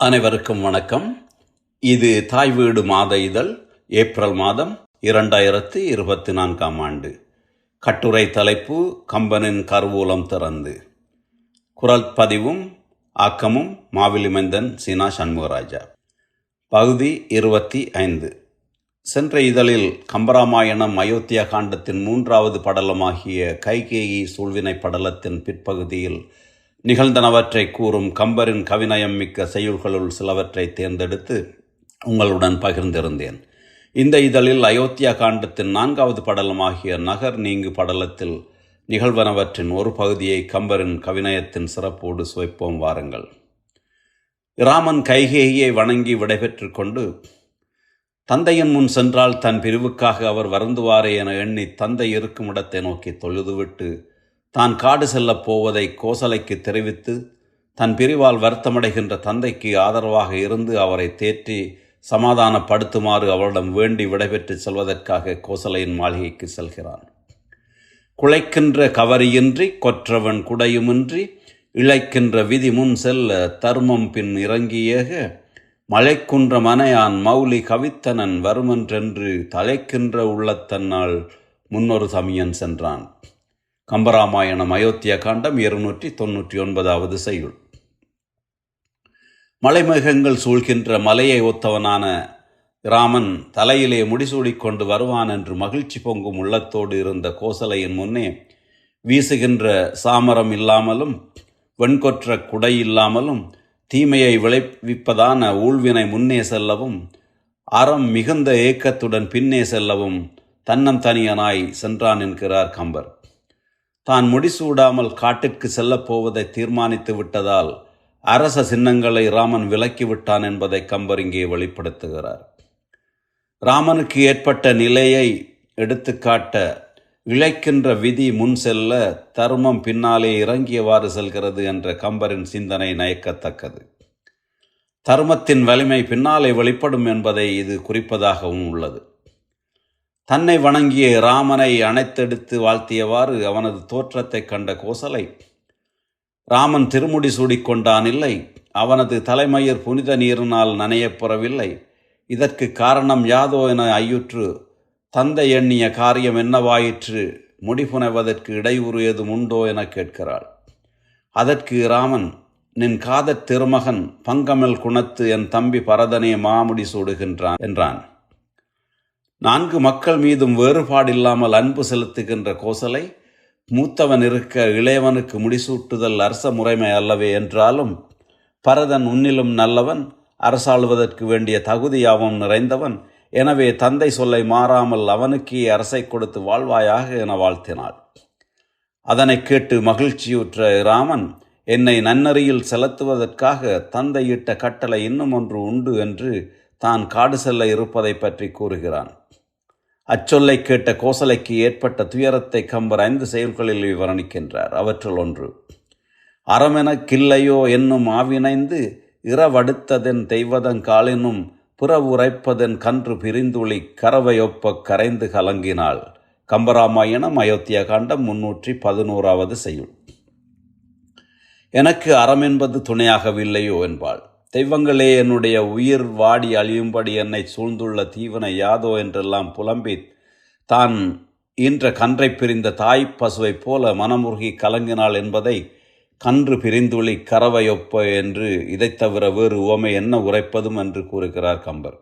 அனைவருக்கும் வணக்கம். இது தாய் வீடு மாத இதழ் ஏப்ரல் மாதம் இரண்டாயிரத்து இருபத்தி நான்காம் ஆண்டு. கட்டுரை தலைப்பு கம்பனின் கருவூலம் திறந்து. குரல் பதிவும் ஆக்கமும் மாவிலிமந்தன் சீனா சண்முகராஜா. பகுதி இருபத்தி ஐந்து. சென்ற இதழில் கம்பராமாயணம் அயோத்தியா காண்டத்தின் மூன்றாவது படலமாகிய கைகேயி சூழ்வினை படலத்தின் பிற்பகுதியில் நிகழ்ந்தனவற்றை கூறும் கம்பரின் கவிநயம் மிக்க செய்யுள்களுள் சிலவற்றை தேர்ந்தெடுத்து உங்களுடன் பகிர்ந்திருந்தேன். இந்த இதழில் அயோத்தியா காண்டத்தின் நான்காவது படலமாகிய நகர் நீங்கு படலத்தில் நிகழ்வனவற்றின் ஒரு பகுதியை கம்பரின் கவிநயத்தின் சிறப்போடு சுவைப்போம் வாருங்கள். ராமன் கைகேயை வணங்கி விடைபெற்று கொண்டு தந்தையின் முன் சென்றால் தன் பிரிவுக்காக அவர் வருந்துவாரே என எண்ணி தந்தை இருக்கும் இடத்தை நோக்கி தொழுதுவிட்டு தான் காடு செல்லப் போவதை கோசலைக்கு தெரிவித்து தன் பிரிவால் வருத்தமடைகின்ற தந்தைக்கு ஆதரவாக இருந்து அவரை தேற்றி சமாதானப்படுத்துமாறு அவரிடம் வேண்டி விடைபெற்று செல்வதற்காக கோசலையின் மாளிகைக்கு செல்கிறான். குலைக்கின்ற கவரியின்றி கொற்றவன் குடையுமின்றி இழைக்கின்ற விதி முன் செல்ல தர்மம் பின் இறங்கியேக மலைக்குன்ற மனையான் மௌலி கவித்தனன் வருமென்றென்று தலைக்கின்ற உள்ளத்தன்னால் முன்னொரு சமயன் சென்றான். கம்பராமாயணம் அயோத்தியா காண்டம் இருநூற்றி தொன்னூற்றி ஒன்பதாவது செய்யுள். மலைமேகங்கள் சூழ்கின்ற மலையை ஒத்தவனான ராமன் தலையிலே முடிசூடிக்கொண்டு வருவான் என்று மகிழ்ச்சி பொங்கும் உள்ளத்தோடு இருந்த கோசலையின் முன்னே வீசுகின்ற சாமரம் இல்லாமலும் வெண்கொற்ற குடை இல்லாமலும் தீமையை விளைவிப்பதான ஊழ்வினை முன்னே செல்லவும் அறம் மிகுந்த ஏக்கத்துடன் பின்னே செல்லவும் தன்னம் தனியனாய் சென்றான் என்கிறார் கம்பர். தான் முடிசூடாமல் காட்டிற்கு செல்லப் போவதை தீர்மானித்து விட்டதால் அரச சின்னங்களை ராமன் விலக்கிவிட்டான் என்பதை கம்பர் இங்கே வெளிப்படுத்துகிறார். ராமனுக்கு ஏற்பட்ட நிலையை எடுத்துக்காட்ட இழைக்கின்ற விதி முன் செல்ல தர்மம் பின்னாலே இறங்கியவாறு செல்கிறது என்ற கம்பரின் சிந்தனை நயக்கத்தக்கது. தர்மத்தின் வலிமை பின்னாலே வெளிப்படும் என்பதை இது குறிப்பதாகவும் உள்ளது. தன்னை வணங்கிய ராமனை அணைத்தெடுத்து வாழ்த்தியவாறு அவனது தோற்றத்தைக் கண்ட கோசலை ராமன் திருமுடி சூடிக்கொண்டான் இல்லை அவனது தலைமயிர் புனித நீரினால் நனையப்புறவில்லை இதற்கு காரணம் யாதோ என ஐயுற்று தந்தை எண்ணிய காரியம் என்னவாயிற்று முடிபுனைவதற்கு இடையூறு ஏதும் உண்டோ என கேட்கிறாள். அதற்கு ராமன் நின் காதற் திருமகன் பங்கமில் குணத்து என் தம்பி பரதனே மாமுடி சூடுகின்றான் என்றான். நான்கு மக்கள் மீதும் வேறுபாடில்லாமல் அன்பு செலுத்துகின்ற கோசலை மூத்தவன் இருக்க இளையவனுக்கு முடிசூட்டுதல் அரச முறைமை அல்லவே என்றாலும் பரதன் உன்னிலும் நல்லவன் அரசாளுவதற்கு வேண்டிய தகுதியாவும் நிறைந்தவன். எனவே தந்தை சொல்லை மாறாமல் அவனுக்கே அரசை கொடுத்து வாழ்வாயாக என வாழ்த்தினாள். அதனை கேட்டு மகிழ்ச்சியுற்ற ராமன் என்னை நன்னறியில் செலுத்துவதற்காக தந்தையிட்ட கட்டளை இன்னும் ஒன்று உண்டு என்று தான் காடு செல்ல இருப்பதை பற்றி கூறுகிறான். அச்சொல்லை கேட்ட கோசலைக்கு ஏற்பட்ட துயரத்தை கம்பர் ஐந்து செயல்களில் விவரணிக்கின்றார். அவற்றுள் ஒன்று அறமென கில்லையோ என்னும் ஆவினைந்து இரவடுத்ததென் தெய்வதன் காலினும் புறவுரைப்பதன் கன்று பிரிந்துளி கரவையொப்ப கரைந்து கலங்கினாள். கம்பராமாயணம் அயோத்தியா காண்டம் முன்னூற்றி பதினோராவது செய்யுள். எனக்கு அறம் என்பது துணையாகவில்லையோ என்பாள். தெய்வங்களே என்னுடைய உயிர் வாடி அழியும்படி என்னை சூழ்ந்துள்ள தீவனை யாதோ என்றெல்லாம் புலம்பி தான் ஈன்ற கன்றை பிரிந்த தாய் பசுவைப் போல மனமுருகி கலங்கினாள் என்பதை கன்று பிரிந்துளி கரவையொப்ப என்று இதைத் தவிர வேறு உவமை என்ன உரைப்பதும் என்று கூறுகிறார் கம்பர்.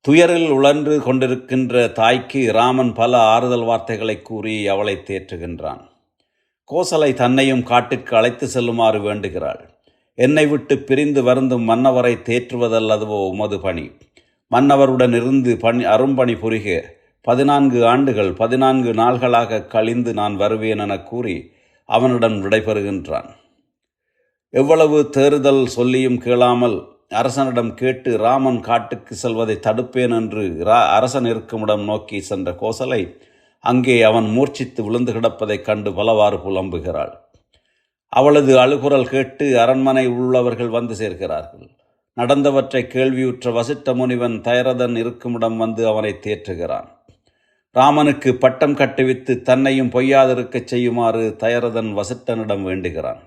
துயரில் உழன்று கொண்டிருக்கின்ற தாய்க்கு ராமன் பல ஆறுதல் வார்த்தைகளை கூறி அவளை தேற்றுகின்றான். கோசலை தன்னையும் காட்டிற்கு அழைத்து செல்லுமாறு வேண்டுகிறாள். என்னை விட்டு பிரிந்து வருந்தும் மன்னவரை தேற்றுவதல்லதுவோ உமது பணி. மன்னவருடன் இருந்து பணி அரும்பணி புரிக. பதினான்கு ஆண்டுகள் பதினான்கு நாள்களாக கழிந்து நான் வருவேன் என கூறி அவனிடம் விடைபெறுகின்றான். எவ்வளவு தேறுதல் சொல்லியும் கேளாமல் அரசனிடம் கேட்டு ராமன் காட்டுக்கு செல்வதை தடுப்பேன் என்று ரா அரசன் இருக்குமிடம் நோக்கி சென்ற கோசலை அங்கே அவன் மூர்ச்சித்து விழுந்து கிடப்பதைக் கண்டு பலவாறு புலம்புகிறாள். அவளது அழுகுரல் கேட்டு அரண்மனை உள்ளவர்கள் வந்து சேர்கிறார்கள் நடந்தவற்றை கேள்வியுற்ற வசிட்ட முனிவன் தயரதன் இருக்குமிடம் வந்து அவனை தேற்றுகிறான். ராமனுக்கு பட்டம் கட்டுவித்து தன்னையும் பொய்யாதிருக்கச் செய்யுமாறு தயரதன் வசிட்டனிடம் வேண்டுகிறான்.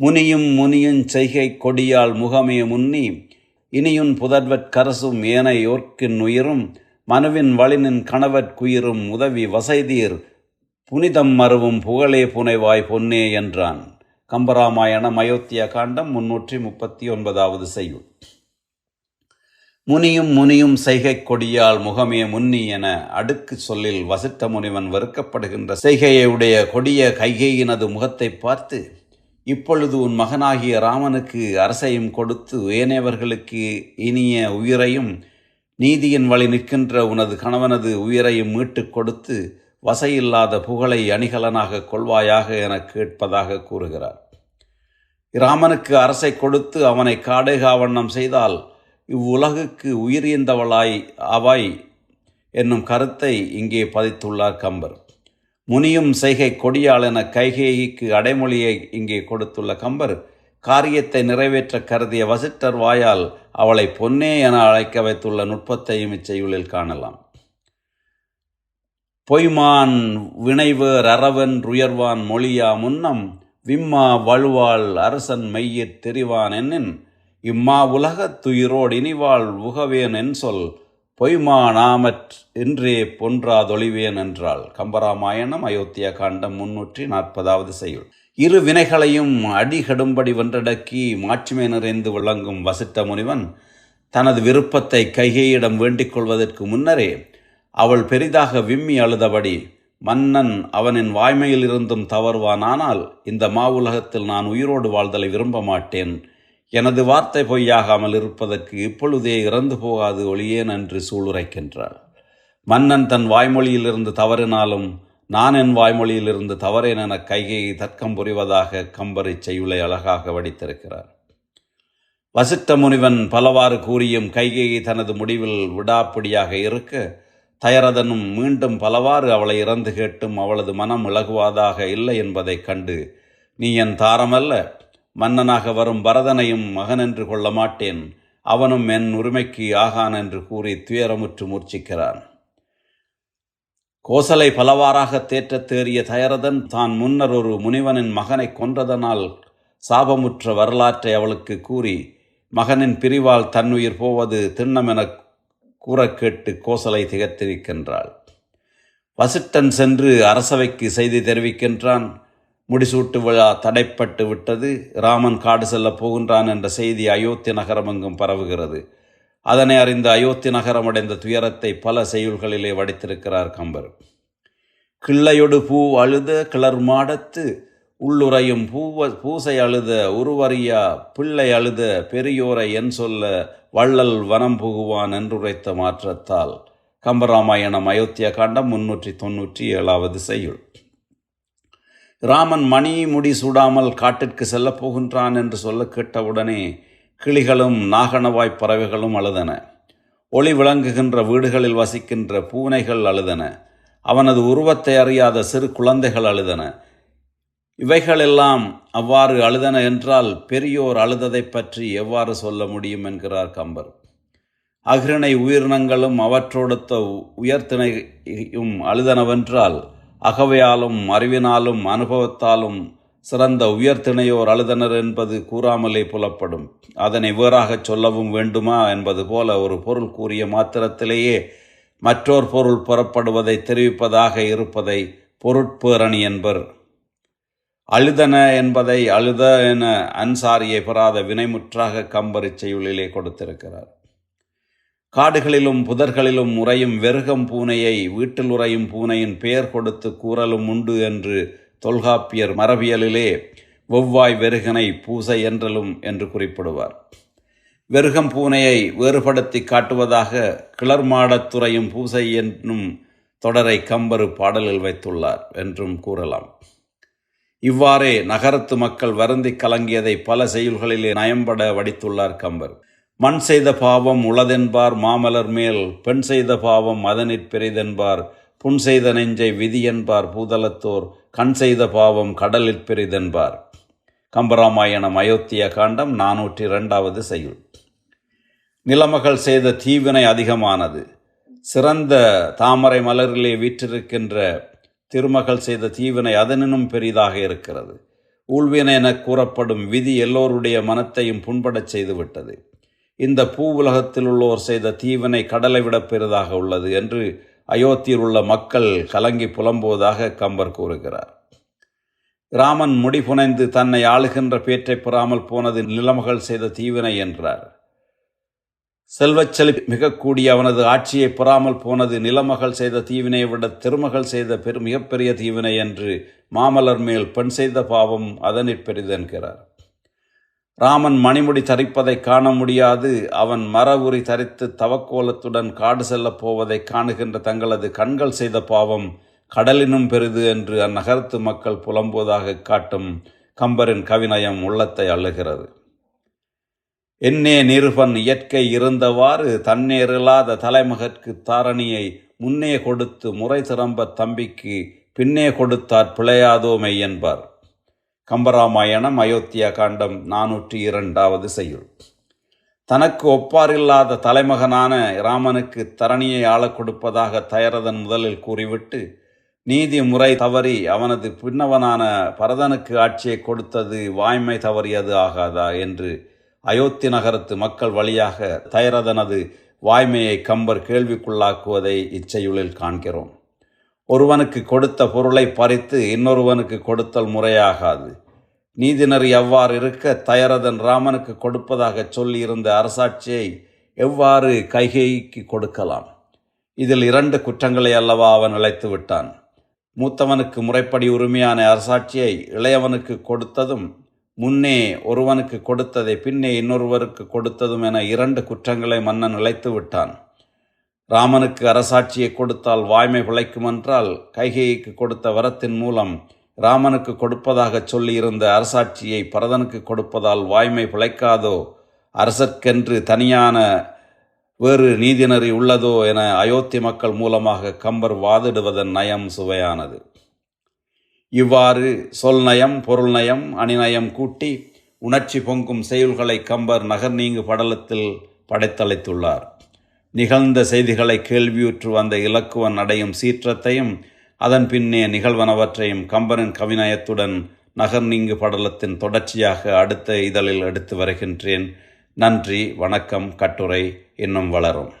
முனியும் முனியும் செய்கை கொடியால் முகமே முன்னி இனியுன் புதர்வற் கரசும் ஏனையோர்க்கின் உயிரும் மனுவின் வழினின் கணவற்குயிரும் உதவி வசைதீர் புனிதம் மறுவும் புகழே புனைவாய் பொன்னே என்றான். கம்பராமாயணம் அயோத்தியா காண்டம் முன்னூற்றி முப்பத்தி ஒன்பதாவது செய்யுள். முனியும் முனியும் செய்கைக் கொடியால் முகமே முன்னி என அடுக்கு சொல்லில் வசிட்ட முனிவன் வெறுக்கப்படுகின்ற செய்கையுடைய கொடிய கைகையினது முகத்தை பார்த்து இப்பொழுது உன் மகனாகிய ராமனுக்கு அரசையும் கொடுத்து ஏனையவர்களுக்கு இனிய உயிரையும் நீதியின் வழி நிற்கின்ற உனது கணவனது உயிரையும் மீட்டுக் கொடுத்து வசையில்லாத புகழை அணிகலனாக கொள்வாயாக என கேட்பதாக கூறுகிறார். இராமனுக்கு அரசை கொடுத்து அவனை காடுகாவண்ணம் செய்தால் இவ்வுலகுக்கு உயிரியந்தவளாய் அவாய் என்னும் கருத்தை இங்கே பதித்துள்ளார் கம்பர். முனியும் செய்கை கொடியாள் என கைகேயிக்கு அடைமொழியை இங்கே கொடுத்துள்ள கம்பர் காரியத்தை நிறைவேற்ற கருதிய வசிட்டர் வாயால் அவளை பொன்னே என அழைக்க வைத்துள்ள நுட்பத்தையும் இச்செய்யுளில் காணலாம். பொய்மான் வினைவேர் அறவன் உயர்வான் மொழியா முன்னம் விம்மா வழுவாள் அரசன் மெய்யிற் தெரிவான் என்னின் இம்மா உலகத்துயிரோடு இனிவாள் உகவேன் என் சொல் பொய்மா நாமற் என்றே பொன்றாதொழிவேன் என்றாள். கம்பராமாயணம் அயோத்தியா காண்டம் முன்னூற்றி நாற்பதாவது செய்யுள். இரு வினைகளையும் அடிகடும்படி வென்றடக்கி மாட்சிமை நிறைந்து விளங்கும் வசிட்ட முனிவன் தனது விருப்பத்தை கைகையிடம் வேண்டிக் கொள்வதற்கு முன்னரே அவள் பெரிதாக விம்மி அழுதபடி மன்னன் அவனின் வாய்மையிலிருந்தும் தவறுவானானால் இந்த மாவுலகத்தில் நான் உயிரோடு வாழ்தலை விரும்ப மாட்டேன். எனது வார்த்தை பொய்யாகாமல் இருப்பதற்கு இப்பொழுதே இறந்து போகாது ஒளியேன் என்று சூளுரைக்கின்றாள். மன்னன் தன் வாய்மொழியிலிருந்து தவறினாலும் நான் என் வாய்மொழியிலிருந்து தவறேன் என கைகையை தர்க்கம் புரிவதாக கம்பரை செய்யுளை அழகாக வடித்திருக்கிறார். வசிட்ட முனிவன் பலவாறு கூறியும் கைகையை தனது முடிவில் விடாப்பிடியாக இருக்க தயரதனும் மீண்டும் பலவாறு அவளை இறந்து கேட்டும் அவளது மனம் இலகுவாதாக இல்லை என்பதைக் கண்டு நீ என் தாரமல்ல. மன்னனாக வரும் பரதனையும் மகனென்று கொள்ள மாட்டேன் அவனும் என் உரிமைக்கு ஆகான் என்று கூறி துயரமுற்று மூர்ச்சிக்கிறான். கோசலை பலவாறாக தேற்றத் தேறிய தயரதன் தான் முன்னர் ஒரு முனிவனின் மகனை கொன்றதனால் சாபமுற்ற வரலாற்றை அவளுக்கு கூறி மகனின் பிரிவால் தன்னுயிர் போவது திண்ணமென கூறக்கேட்டு கோசலை திகத்திருக்கின்றாள். வசிட்டன் சென்று அரசவைக்கு செய்தி தெரிவிக்கின்றான். முடிசூட்டு விழா தடைப்பட்டு விட்டது. ராமன் காடு செல்லப் போகின்றான் என்ற செய்தி அயோத்தி நகரமெங்கும் பரவுகிறது. அதனை அறிந்த அயோத்தி நகரம் அடைந்த துயரத்தை பல செய்யுள்களிலே வடித்திருக்கிறார் கம்பர். கிள்ளையொடு பூ அழுத கிளர் மாடத்து உள்ளுரையும் பூவ பூசை அழுத உருவறியா பிள்ளை அழுத பெரியோரை என் சொல்ல வள்ளல் வனம் புகுவான் என்றுரைத்த மாற்றத்தால். கம்பராமாயணம் அயோத்தியா காண்டம் முன்னூற்றி தொன்னூற்றி ஏழாவது செய்யுள். ராமன் மணி முடி சூடாமல் காட்டிற்கு செல்லப் போகின்றான் என்று சொல்ல கேட்டவுடனே கிளிகளும் நாகனவாய்ப் பறவைகளும் அழுதன. ஒளி விளங்குகின்ற வீடுகளில் வசிக்கின்ற பூனைகள் அழுதன. அவனது உருவத்தை அறியாத சிறு குழந்தைகள் அழுதன. இவைகளெல்லாம் அவ்வாறு அழுதன என்றால் பெரியோர் அழுததைப் பற்றி எவ்வாறு சொல்ல முடியும் என்கிறார் கம்பர். அகிரணை உயிரினங்களும் அவற்றோடுத்த உயர்த்தினையும் அழுதனவென்றால் அகவையாலும் அறிவினாலும் அனுபவத்தாலும் சிறந்த உயர்த்திணையோர் அழுதனர் என்பது கூறாமலே புலப்படும். அதனை வேறாகச் சொல்லவும் வேண்டுமா என்பது போல ஒரு பொருள் கூறிய மாத்திரத்திலேயே மற்றோர் பொருள் புறப்படுவதை தெரிவிப்பதாக இருப்பதை பொருட்பேரணி என்பர். அழுதன என்பதை அழுத என அன்சாரியை பெறாத வினைமுற்றாக கம்பரி செய்யுளிலே கொடுத்திருக்கிறார். காடுகளிலும் புதர்களிலும் உறையும் வெறுகம் பூனையை வீட்டில் உறையும் பூனையின் பெயர் கொடுத்து கூறலும் உண்டு என்று தொல்காப்பியர் மரபியலிலே வெவ்வாய் வெறுகனை பூசை என்றலும் என்று குறிப்பிடுவார். வெறுகம் பூனையை வேறுபடுத்தி காட்டுவதாக கிளர்மாடத்துறையும் பூசை என்னும் தொடரை கம்பரு பாடலில் வைத்துள்ளார் என்றும் கூறலாம். இவ்வாறே நகரத்து மக்கள் வருந்தி கலங்கியதை பல செயல்களிலே நயம்பட வடித்துள்ளார் கம்பர். மண் செய்த பாவம் உளதென்பார் மாமலர் மேல் பெண் செய்த பாவம் மதனிற் பெரிதென்பார் புன் செய்த நெஞ்சை விதி என்பார் பூதலத்தோர் கண் செய்த பாவம் கடலிற் பெரிதென்பார் கம்பராமாயணம் அயோத்திய காண்டம் நானூற்றி இரண்டாவது செய்யுள். நிலமகள் செய்த தீவினை அதிகமானது. சிறந்த தாமரை மலரிலே வீற்றிருக்கின்ற திருமகள் செய்த தீவினை அதனினும் பெரிதாக இருக்கிறது. ஊழ்வினை என கூறப்படும் விதி எல்லோருடைய மனத்தையும் புண்படச் செய்துவிட்டது. இந்த பூ உலகத்தில் உள்ளோர் செய்த தீவினை கடலை விட பெரிதாக உள்ளது என்று அயோத்தியில் உள்ள மக்கள் கலங்கி புலம்புவதாக கம்பர் கூறுகிறார். ராமன் முடிபுனைந்து தன்னை ஆளுகின்ற பேற்றை பெறாமல் போனது நிலமகள் செய்த தீவினை என்றார். செல்வச் செழிப்பு அவனது ஆட்சியை பெறாமல் போனது நிலமகள் செய்த தீவினை விட திருமகள் செய்த பெரு மிகப்பெரிய தீவினை என்று மாமலர் மேல் பெண் செய்த பாவம் அதனிற் பெரிதென்கிறார் ராமன் மணிமுடி தரிப்பதை காண முடியாது அவன் மர உரி தரித்து தவக்கோலத்துடன் காடு செல்லப் போவதை காணுகின்ற தங்களது கண்கள் செய்த பாவம் கடலினும் பெரிது என்று அந்நகரத்து மக்கள் புலம்புவதாக காட்டும் கம்பரின் கவிநயம் உள்ளத்தை அள்ளுகிறது. என்னே நிருபன் இயற்கை இருந்தவாறு தன்னேறில்லாத தலைமகற்கு தாரணியை முன்னே கொடுத்து முறை திறம்ப தம்பிக்கு பின்னே கொடுத்தார் பிழையாதோ மெய் என்பார். கம்பராமாயணம் அயோத்தியா காண்டம் நானூற்றி இரண்டாவது செய்யுள். தனக்கு ஒப்பாரில்லாத தலைமகனான ராமனுக்கு தரணியை ஆளக் கொடுப்பதாக தயரதன் முதலில் கூறிவிட்டு நீதி முறை தவறி அவனது பின்னவனான பரதனுக்கு ஆட்சியை கொடுத்தது வாய்மை தவறியது ஆகாதா? என்று அயோத்தி நகரத்து மக்கள் வழியாக தயரதனது வாய்மையை கம்பர் கேள்விக்குள்ளாக்குவதை இச்செயுளில் காண்கிறோம். ஒருவனுக்கு கொடுத்த பொருளை பறித்து இன்னொருவனுக்கு கொடுத்தல் முறையாகாது. நீதிநெறி எவ்வாறு இருக்க தயரதன் ராமனுக்கு கொடுப்பதாக சொல்லியிருந்த அரசாட்சியை எவ்வாறு கைகைக்கு கொடுக்கலாம்? இதில் இரண்டு குற்றங்களை அல்லவா அவன் இழைத்து விட்டான் மூத்தவனுக்கு முறைப்படி உரிமையான அரசாட்சியை இளையவனுக்கு கொடுத்ததும் முன்னே ஒருவனுக்கு கொடுத்ததை பின்னே இன்னொருவருக்கு கொடுத்ததும் என இரண்டு குற்றங்களை மன்னன் இழைத்து விட்டான். ராமனுக்கு அரசாட்சியை கொடுத்தால் வாய்மை பிழைக்குமென்றால் கைகேயிக்கு கொடுத்த வரத்தின் மூலம் ராமனுக்கு கொடுப்பதாகச் சொல்லியிருந்த அரசாட்சியை பரதனுக்கு கொடுப்பதால் வாய்மை பிழைக்காதோ அரசர்க்கென்று தனியான வேறு நீதிநெறி உள்ளதோ என அயோத்தி மக்கள் மூலமாக கம்பர் வாதிடுவதன் நயம் சுவையானது. இவ்வாறு சொல் நயம் அணிநயம் கூட்டி உணர்ச்சி பொங்கும் செயல்களை கம்பர் நகர் நீங்கு படலத்தில் படைத்தளித்துள்ளார் நிகழ்ந்த செய்திகளை கேள்வியுற்று வந்த இலக்குவன் அடையும் சீற்றத்தையும் அதன் பின்னே நிகழ்வனவற்றையும் கம்பரின் கவிநயத்துடன் நகர் நீங்கு படலத்தின் தொடர்ச்சியாக அடுத்த இதழில் எடுத்து வருகின்றேன். நன்றி வணக்கம் கட்டுரை இன்னும் வளரும்.